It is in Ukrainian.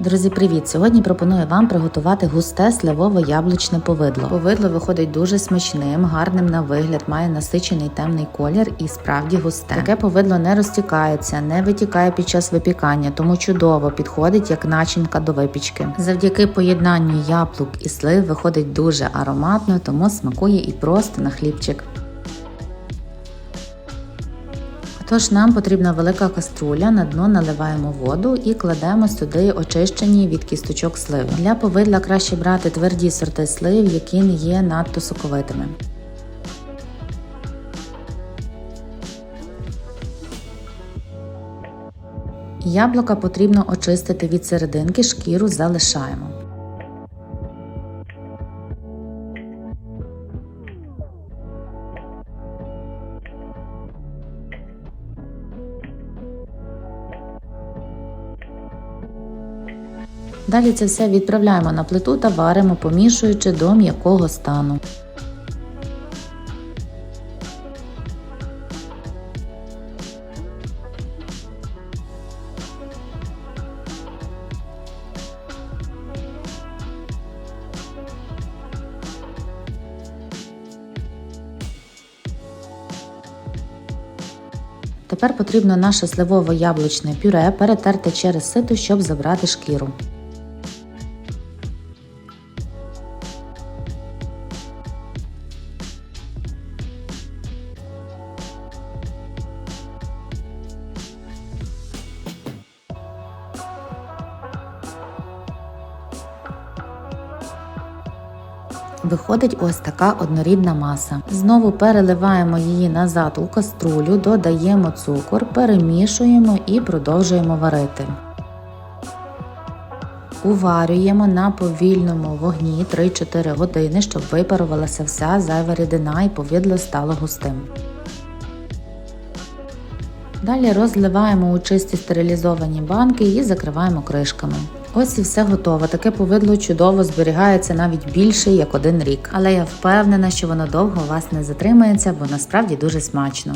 Друзі, привіт! Сьогодні пропоную вам приготувати густе сливово-яблучне повидло. Повидло виходить дуже смачним, гарним на вигляд, має насичений темний колір і справді густе. Таке повидло не розтікається, не витікає під час випікання, тому чудово підходить як начинка до випічки. Завдяки поєднанню яблук і слив виходить дуже ароматно, тому смакує і просто на хлібчик. Тож нам потрібна велика каструля, на дно наливаємо воду і кладемо сюди очищені від кісточок сливи. Для повидла краще брати тверді сорти слив, які не є надто соковитими. Яблука потрібно очистити від серединки, шкіру залишаємо. Далі це все відправляємо на плиту та варимо, помішуючи до м'якого стану. Тепер потрібно наше сливово-яблучне пюре перетерти через сито, щоб забрати шкіру. Виходить ось така однорідна маса. Знову переливаємо її назад у каструлю, додаємо цукор, перемішуємо і продовжуємо варити. Уварюємо на повільному вогні 3-4 години, щоб випарувалася вся зайва рідина і повідло стало густим. Далі розливаємо у чисті стерилізовані банки і закриваємо кришками. Ось і все готово. Таке повидло чудово зберігається навіть більше як один рік. Але я впевнена, що воно довго вас не затримається, бо насправді дуже смачно.